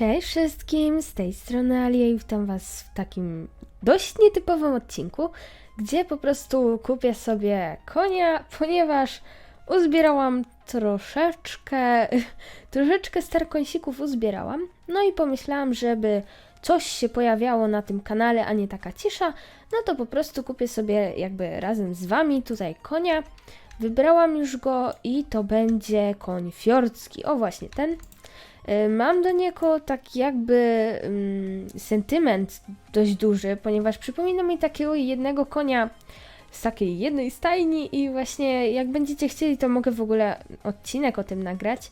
Cześć wszystkim, z tej strony Alia i witam was w takim dość nietypowym odcinku, gdzie po prostu kupię sobie konia, ponieważ uzbierałam troszeczkę, troszeczkę starkońsików uzbierałam, no i pomyślałam, żeby coś się pojawiało na tym kanale, a nie taka cisza, no to po prostu kupię sobie jakby razem z wami tutaj konia. Wybrałam już go i to będzie koń fiordzki, o właśnie ten. Y, Mam do niego taki jakby ym, sentyment dość duży, ponieważ przypomina mi takiego jednego konia z takiej jednej stajni i właśnie jak będziecie chcieli, to mogę w ogóle odcinek o tym nagrać,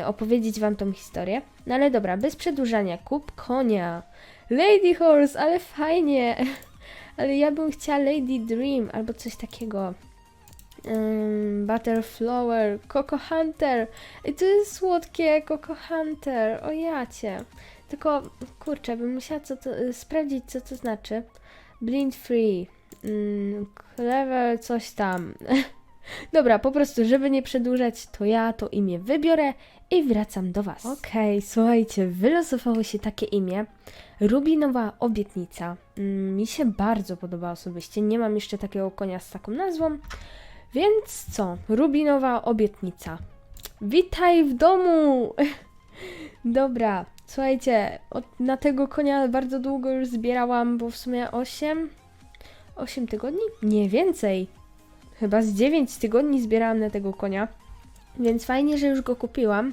y, opowiedzieć wam tą historię. No ale dobra, bez przedłużania, kup konia. Lady Horse, ale fajnie. Ale ja bym chciała Lady Dream albo coś takiego. Butterflower, Coco Hunter. I to jest słodkie Coco Hunter. O jacie. Tylko, kurczę, bym musiała co to, y, sprawdzić, co to znaczy. Blind Free. Mm, clever coś tam. Dobra, po prostu, żeby nie przedłużać, to ja to imię wybiorę i wracam do Was. Okej, słuchajcie, wylosowało się takie imię. Rubinowa Obietnica. Mm, mi się bardzo podoba osobiście. Nie mam jeszcze takiego konia z taką nazwą. Więc co? Rubinowa Obietnica. Witaj w domu! Dobra, słuchajcie, od, na tego konia bardzo długo już zbierałam, bo w sumie 8, 8 tygodni? Nie więcej. Chyba z 9 tygodni zbierałam na tego konia. Więc fajnie, że już go kupiłam.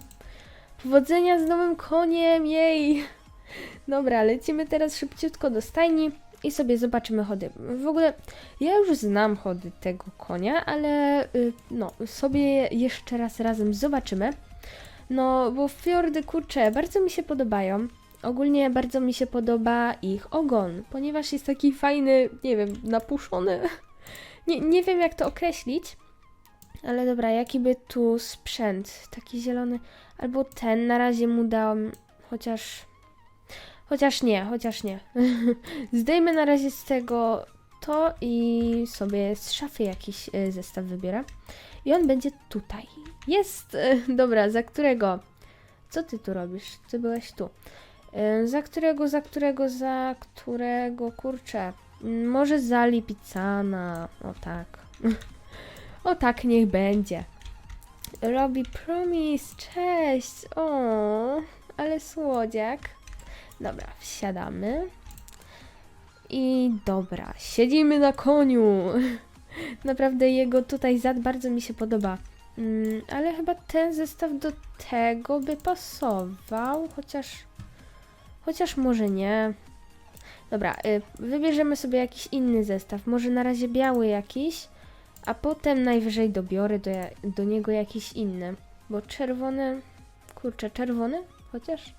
Powodzenia z nowym koniem, jej! Dobra, lecimy teraz szybciutko do stajni i sobie zobaczymy chody. W ogóle ja już znam chody tego konia, ale y, no, sobie je jeszcze raz razem zobaczymy. No, bo fiordy, kurcze, bardzo mi się podobają. Ogólnie bardzo mi się podoba ich ogon, ponieważ jest taki fajny, nie wiem, napuszony. Nie, nie wiem jak to określić, ale dobra, jaki by tu sprzęt, taki zielony, albo ten, na razie mu dam, chociaż, chociaż nie, chociaż nie. Zdejmę na razie z tego to i sobie z szafy jakiś y, zestaw wybiorę. I on będzie tutaj. Jest! y, Dobra, za którego? Co ty tu robisz? Ty byłeś tu. Y, Za którego, za którego, za którego, kurczę. Mm, Może za Lipicana. O tak. O tak, niech będzie. Robi promise, cześć. O, ale słodziak. Dobra, wsiadamy. I dobra, siedzimy na koniu. Naprawdę jego tutaj zad bardzo mi się podoba. Mm, ale chyba ten zestaw do tego by pasował, chociaż. Chociaż może nie. Dobra, y, wybierzemy sobie jakiś inny zestaw. Może na razie biały jakiś, a potem najwyżej dobiorę do, do niego jakiś inny. Bo czerwony. Kurczę, czerwony? Chociaż.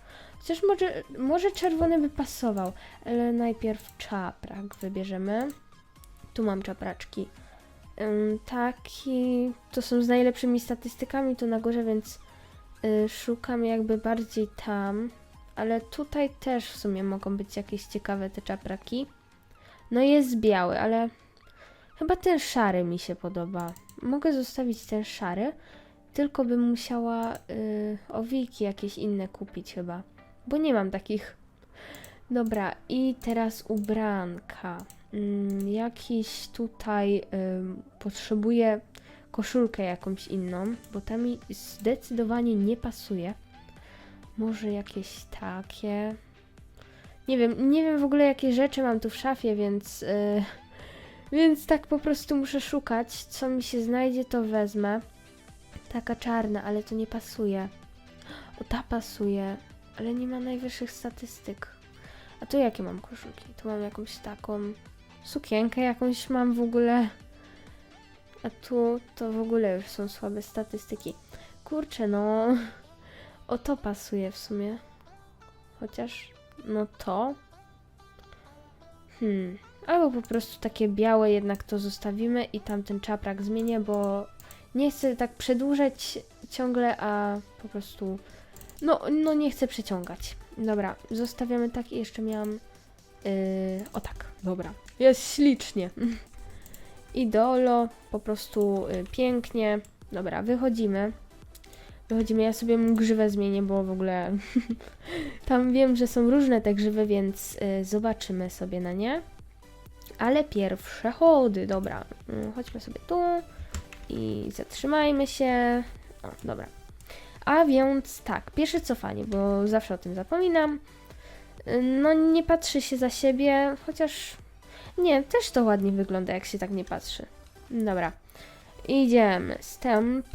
Chociaż może, może czerwony by pasował, ale najpierw czaprak wybierzemy. Tu mam czapraczki. Ym, taki. To są z najlepszymi statystykami tu na górze, więc y, szukam jakby bardziej tam. Ale tutaj też w sumie mogą być jakieś ciekawe te czapraki. No jest biały, ale chyba ten szary mi się podoba. Mogę zostawić ten szary, tylko bym musiała y, owiki jakieś inne kupić chyba. Bo nie mam takich. Dobra, i teraz ubranka. Mm, jakiś tutaj ym, potrzebuję koszulkę jakąś inną, bo ta mi zdecydowanie nie pasuje. Może jakieś takie. Nie wiem, nie wiem w ogóle jakie rzeczy mam tu w szafie, więc. y, więc tak po prostu muszę szukać. Co mi się znajdzie, to wezmę. Taka czarna, ale to nie pasuje. O, ta pasuje, ale nie ma najwyższych statystyk. A tu jakie mam koszulki? Tu mam jakąś taką sukienkę, jakąś mam w ogóle. A tu to w ogóle już są słabe statystyki. Kurczę, no. O to pasuje w sumie. Chociaż, no to. Hmm. Albo po prostu takie białe jednak to zostawimy i tamten czaprak zmienię, bo nie chcę tak przedłużać ciągle, a po prostu. No, no nie chcę przeciągać. Dobra, zostawiamy tak i jeszcze miałam. Yy, o tak, dobra. Jest ślicznie. Idolo, po prostu y, pięknie. Dobra, wychodzimy. Wychodzimy, ja sobie grzywę zmienię, bo w ogóle tam wiem, że są różne te grzywy, więc y, zobaczymy sobie na nie. Ale pierwsze chody, dobra. Mm, Chodźmy sobie tu i zatrzymajmy się. O, dobra. A więc tak, pierwsze cofanie, bo zawsze o tym zapominam. No nie patrzy się za siebie, chociaż nie, też to ładnie wygląda, jak się tak nie patrzy. Dobra. Idziemy. Stęp.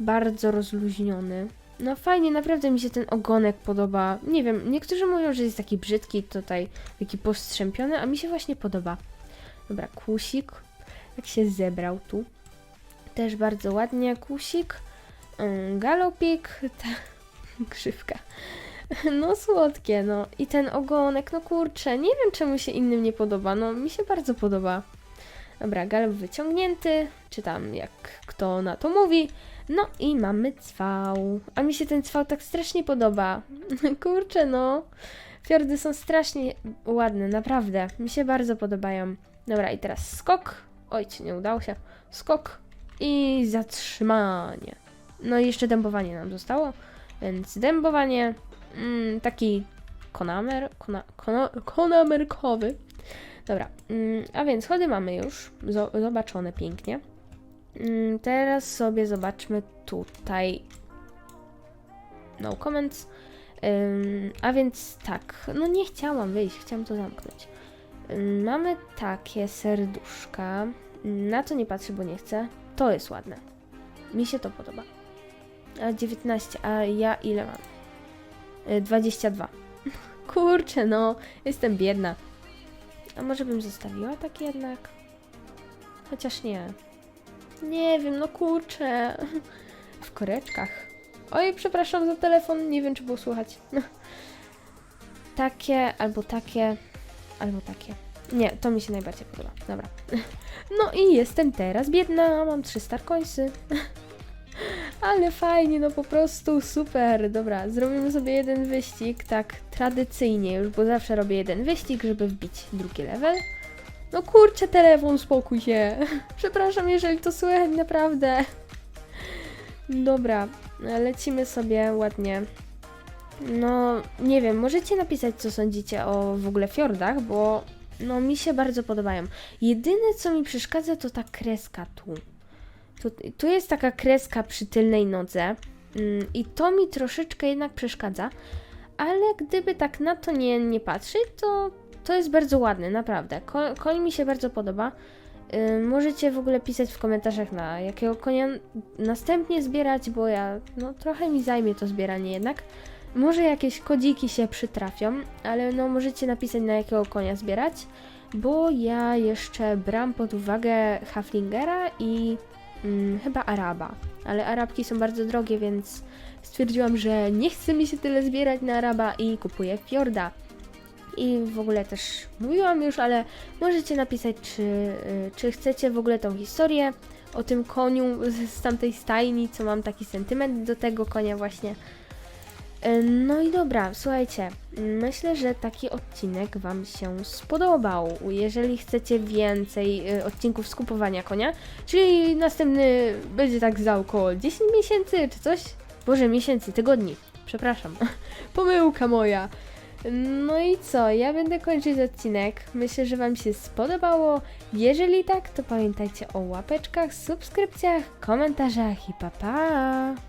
Bardzo rozluźniony. No fajnie, naprawdę mi się ten ogonek podoba. Nie wiem, niektórzy mówią, że jest taki brzydki tutaj, taki postrzępiony, a mi się właśnie podoba. Dobra, kusik. Jak się zebrał tu. Też bardzo ładnie. Kusik. Ym, Galopik. Ta grzywka. No słodkie, no. I ten ogonek, no kurczę, nie wiem czemu się innym nie podoba. No mi się bardzo podoba. Dobra, galop wyciągnięty, czy tam jak kto na to mówi. No i mamy cwał. A mi się ten cwał tak strasznie podoba. Kurczę, no. Fiordy są strasznie ładne, naprawdę. Mi się bardzo podobają. Dobra, i teraz skok. Oj, ci nie udało się. Skok i zatrzymanie. No i jeszcze dębowanie nam zostało. Więc dębowanie, mm, taki konamer, kona, kona, konamerkowy. Dobra, mm, a więc chody mamy już zo- zobaczone pięknie. Mm, teraz sobie zobaczmy tutaj. No comments. Ym, a więc tak, no nie chciałam wyjść, chciałam to zamknąć. Ym, mamy takie serduszka. Na to nie patrzę, bo nie chcę. To jest ładne. Mi się to podoba. A 19, a ja ile mam? Y, 22. Kurczę, no, jestem biedna. A może bym zostawiła tak jednak? Chociaż nie. Nie wiem, no kurczę. W koreczkach. Oj, przepraszam za telefon, nie wiem czy było słychać. Takie, albo takie, albo takie. Nie, to mi się najbardziej podoba. Dobra. No i jestem teraz biedna, mam 300 coinsy. Ale fajnie, no po prostu super. Dobra, zrobimy sobie jeden wyścig, tak tradycyjnie już, bo zawsze robię jeden wyścig, żeby wbić drugi level. No kurczę, telefon, spokój się. Przepraszam, jeżeli to słychać, naprawdę. Dobra, lecimy sobie ładnie. No, nie wiem, możecie napisać, co sądzicie o w ogóle fiordach, bo no mi się bardzo podobają. Jedyne, co mi przeszkadza, to ta kreska tu. Tu, tu jest taka kreska przy tylnej nodze mm, i to mi troszeczkę jednak przeszkadza, ale gdyby tak na to nie, nie patrzeć, to to jest bardzo ładne, naprawdę. Ko, koń mi się bardzo podoba. Ym, możecie w ogóle pisać w komentarzach, na jakiego konia następnie zbierać, bo ja, no trochę mi zajmie to zbieranie jednak. Może jakieś kodziki się przytrafią, ale no możecie napisać na jakiego konia zbierać, bo ja jeszcze bram pod uwagę Haflingera i mm, chyba Araba. Ale Arabki są bardzo drogie, więc stwierdziłam, że nie chce mi się tyle zbierać na Araba i kupuję Fjorda. I w ogóle też mówiłam już, ale możecie napisać, czy, y, czy chcecie w ogóle tą historię o tym koniu z tamtej stajni, co mam taki sentyment do tego konia właśnie. Y, No i dobra, słuchajcie, myślę, że taki odcinek Wam się spodobał. Jeżeli chcecie więcej y, odcinków skupowania konia, czyli następny będzie tak za około 10 miesięcy czy coś. Boże, miesięcy, tygodni, przepraszam. Pomyłka moja. No i co? Ja będę kończyć odcinek. Myślę, że Wam się spodobało. Jeżeli tak, to pamiętajcie o łapeczkach, subskrypcjach, komentarzach i pa pa!